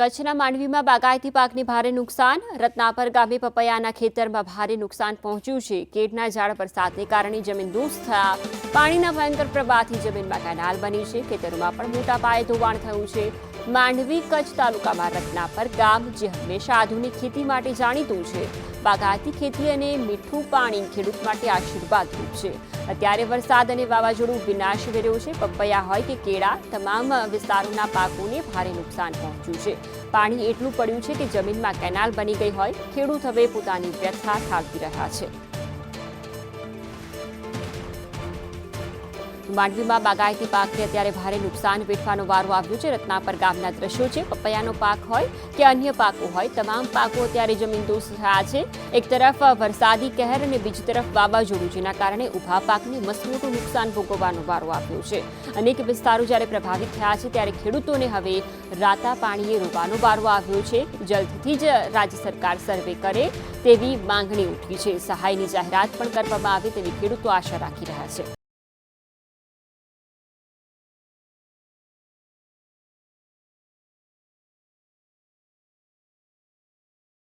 કચ્છના માંડવીમાં બાગાયતી પાકને ભારે નુકસાન. રત્નાપર ગામે પપૈયાના ખેતરમાં ભારે નુકસાન પહોંચ્યું છે. કેડના ઝાડ વરસાદને કારણે જમીન દૂષ થયા. પાણીના ભયંકર પ્રવાહથી જમીનમાં કેનાલ બની છે. ખેતરોમાં પણ મોટા પાયે ધોવાણ થયું છે. માંડવી કચ્છ તાલુકામાં રત્નાપર ગામ જે હંમેશા આધુનિક ખેતી માટે જાણીતું છે. બાગાયતી ખેતી અને મીઠું પાણી ખેડૂત માટે આશીર્વાદરૂપ છે. અત્યારે વરસાદ અને વાવાઝોડું વિનાશ વેર્યો છે. પપૈયા હોય કે કેળા, તમામ વિસ્તારોના પાકોને ભારે નુકસાન પહોંચ્યું છે. પાણી એટલું પડ્યું છે કે જમીનમાં કેનાલ બની ગઈ હોય. ખેડૂત હવે પોતાની વ્યથા ઠાલવી રહ્યા છે. માંડવીમાં બાગાયતી પાકને અત્યારે ભારે નુકસાન વેઠવાનો વારો આવ્યો છે. રત્નાપર ગામના દ્રશ્યો છે. પપૈયાનો પાક હોય કે અન્ય પાકો હોય, તમામ પાકો અત્યારે જમીનદોસ્ત થયા છે. એક તરફ વરસાદી કહેર અને બીજી તરફ વાવાઝોડું, જેના કારણે ઊભા પાકને મસમોટું નુકસાન ભોગવવાનો વારો આવ્યો છે. અનેક વિસ્તારો જ્યારે પ્રભાવિત થયા છે, ત્યારે ખેડૂતોને હવે રાતા પાણીએ રોવાનો વારો આવ્યો છે. જલ્દથી જ રાજ્ય સરકાર સર્વે કરે તેવી માંગણી ઉઠી છે. સહાયની જાહેરાત પણ કરવામાં આવે તેવી ખેડૂતો આશા રાખી રહ્યા છે.